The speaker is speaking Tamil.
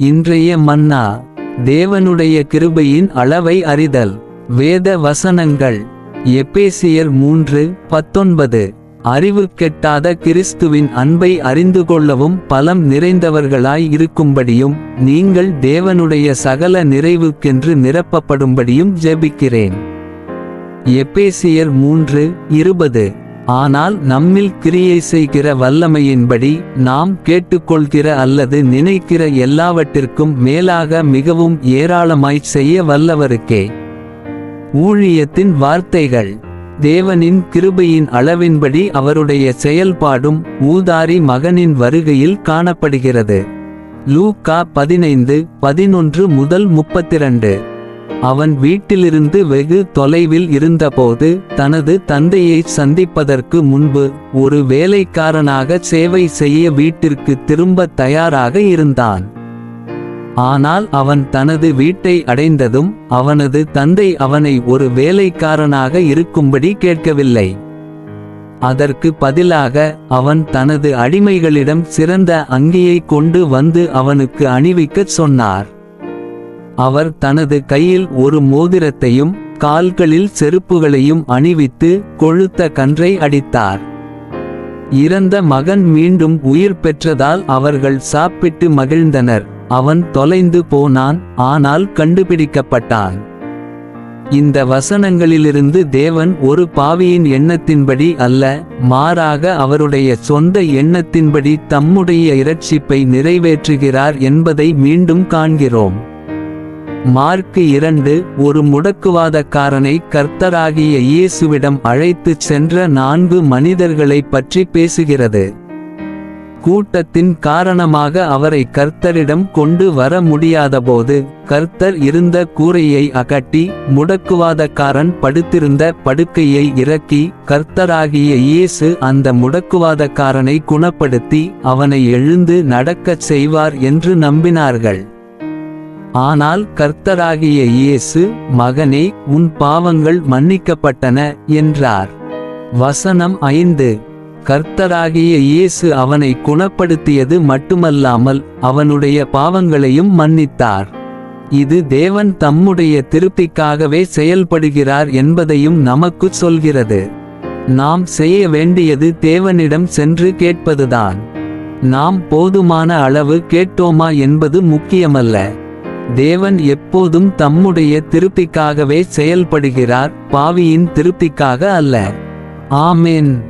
இன்றைய மன்னா தேவனுடைய கிருபையின் அளவை அறிதல். வேத வசனங்கள் எபேசியர் மூன்று பத்தொன்பது. அறிவு கெட்டாத கிறிஸ்துவின் அன்பை அறிந்து கொள்ளவும் பலம் நிறைந்தவர்களாய் இருக்கும்படியும் நீங்கள் தேவனுடைய சகல நிறைவுக்கென்று நிரப்பப்படும்படியும் ஜெபிக்கிறேன். எப்பேசியர் மூன்று இருபது. ஆனால் நம்மில் கிரியை செய்கிற வல்லமையின்படி நாம் கேட்டுக்கொள்கிற அல்லது நினைக்கிற எல்லாவற்றிற்கும் மேலாக மிகவும் ஏராளமாய்ச் செய்ய வல்லவருக்கே. ஊழியத்தின் வார்த்தைகள். தேவனின் கிருபையின் அளவின்படி அவருடைய செயல்பாடும் ஊதாரி மகனின் வருகையில் காணப்படுகிறது. லூக்கா பதினைந்து பதினொன்று முதல் முப்பத்திரண்டு. அவன் வீட்டிலிருந்து வெகு தொலைவில் இருந்தபோது தனது தந்தையை சந்திப்பதற்கு முன்பு ஒரு வேலைக்காரனாக சேவை செய்ய வீட்டிற்கு திரும்ப தயாராக இருந்தான். ஆனால் அவன் தனது வீட்டை அடைந்ததும் அவனது தந்தை அவனை ஒரு வேலைக்காரனாக இருக்கும்படி கேட்கவில்லை. அதற்கு பதிலாக அவன் தனது அடிமைகளிடம் சிறந்த அங்கியை கொண்டு வந்து அவனுக்கு அணிவிக்கச் சொன்னார். அவர் தனது கையில் ஒரு மோதிரத்தையும் கால்களில் செருப்புகளையும் அணிவித்து கொழுத்த கன்றை அடித்தார். இறந்த மகன் மீண்டும் உயிர் பெற்றதால் அவர்கள் சாப்பிட்டு மகிழ்ந்தனர். அவன் தொலைந்து போனான் ஆனால் கண்டுபிடிக்கப்பட்டான். இந்த வசனங்களிலிருந்து தேவன் ஒரு பாவியின் எண்ணத்தின்படி அல்ல மாறாக அவருடைய சொந்த எண்ணத்தின்படி தம்முடைய இரட்சிப்பை நிறைவேற்றுகிறார் என்பதை மீண்டும் காண்கிறோம். மார்க்கு இரண்டு ஒரு முடக்குவாதக்காரனை கர்த்தராகிய இயேசுவிடம் அழைத்துச் சென்ற நான்கு மனிதர்களைப் பற்றி பேசுகிறது. கூட்டத்தின் காரணமாக அவரை கர்த்தரிடம் கொண்டு வர முடியாதபோது கர்த்தர் இருந்த கூரையை அகட்டி முடக்குவாதக்காரன் படுத்திருந்த படுக்கையை இறக்கி கர்த்தராகிய இயேசு அந்த முடக்குவாதக்காரனை குணப்படுத்தி அவனை எழுந்து நடக்கச் செய்வார் என்று நம்பினார்கள். ஆனால் கர்த்தராகிய இயேசு மகனே உன் பாவங்கள் மன்னிக்கப்பட்டன என்றார். வசனம் ஐந்து. கர்த்தராகிய இயேசு அவனை குணப்படுத்தியது மட்டுமல்லாமல் அவனுடைய பாவங்களையும் மன்னித்தார். இது தேவன் தம்முடைய திருப்திக்காகவே செயல்படுகிறார் என்பதையும் நமக்கு சொல்கிறது. நாம் செய்ய வேண்டியது தேவனிடம் சென்று கேட்பதுதான். நாம் போதுமான அளவு கேட்டோமா என்பது முக்கியமல்ல. தேவன் எப்போதும் தம்முடைய திருப்திக்காகவே செயல்படுகிறார் பாவியின் திருப்திக்காக அல்ல. ஆமேன்.